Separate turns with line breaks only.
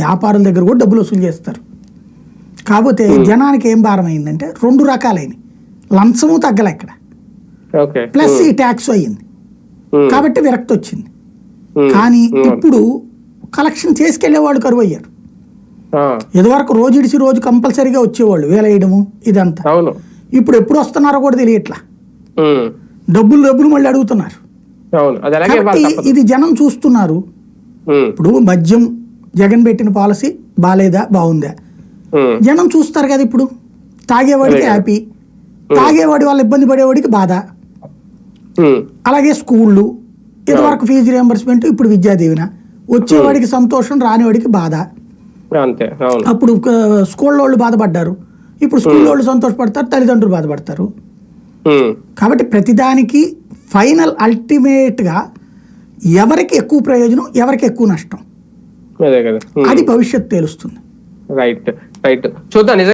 వ్యాపారుల దగ్గర కూడా డబ్బులు వసూలు చేస్తారు. కాకపోతే జనానికి ఏం భారం అయిందంటే రెండు రకాలైనవి. లంచము తగ్గలే ఇక్కడ. ప్లస్ ఈ ట్యాక్స్ అయ్యింది.
ఉమ్,
కాబట్టి విరక్తి వచ్చింది. కానీ ఇప్పుడు కలెక్షన్ చేసుకెళ్ళే వాళ్ళు కరువు అయ్యారు ఇదివరకు రోజు ఇడిచి రోజు కంపల్సరీగా వచ్చేవాళ్ళు వేలేయడము ఇదంతా. ఇప్పుడు ఎప్పుడు వస్తున్నారో కూడా తెలియట్లా. డబ్బులు డబ్బులు మళ్ళీ అడుగుతున్నారు. ఇది జనం చూస్తున్నారు. ఇప్పుడు మద్యం జగన్ పెట్టిన పాలసీ బాలేదా బాగుందా? జనం చూస్తారు కదా ఇప్పుడు. తాగేవాడికి. హ్యాపీ. తాగేవాడి వల్ల ఇబ్బంది పడేవాడికి బాధ. అలాగే స్కూళ్ళు ఇదివరకు ఫీజు రియంబర్స్మెంట్ ఇప్పుడు విద్యా దీవెన వచ్చేవాడికి సంతోషం రానివాడికి బాధ. అప్పుడు స్కూల్ వాళ్ళు బాధపడ్డారు. ఇప్పుడు స్కూల్ వాళ్ళు సంతోషపడతారు తల్లిదండ్రులు బాధపడతారు. కాబట్టి ప్రతిదానికి ఫైనల్ అల్టిమేట్గా ఎవరికి ఎక్కువ ప్రయోజనం ఎవరికి ఎక్కువ నష్టం? అదే భవిష్యత్తు తెలుస్తుంది.
రైట్ రైట్ చూద్దాం నిజంగా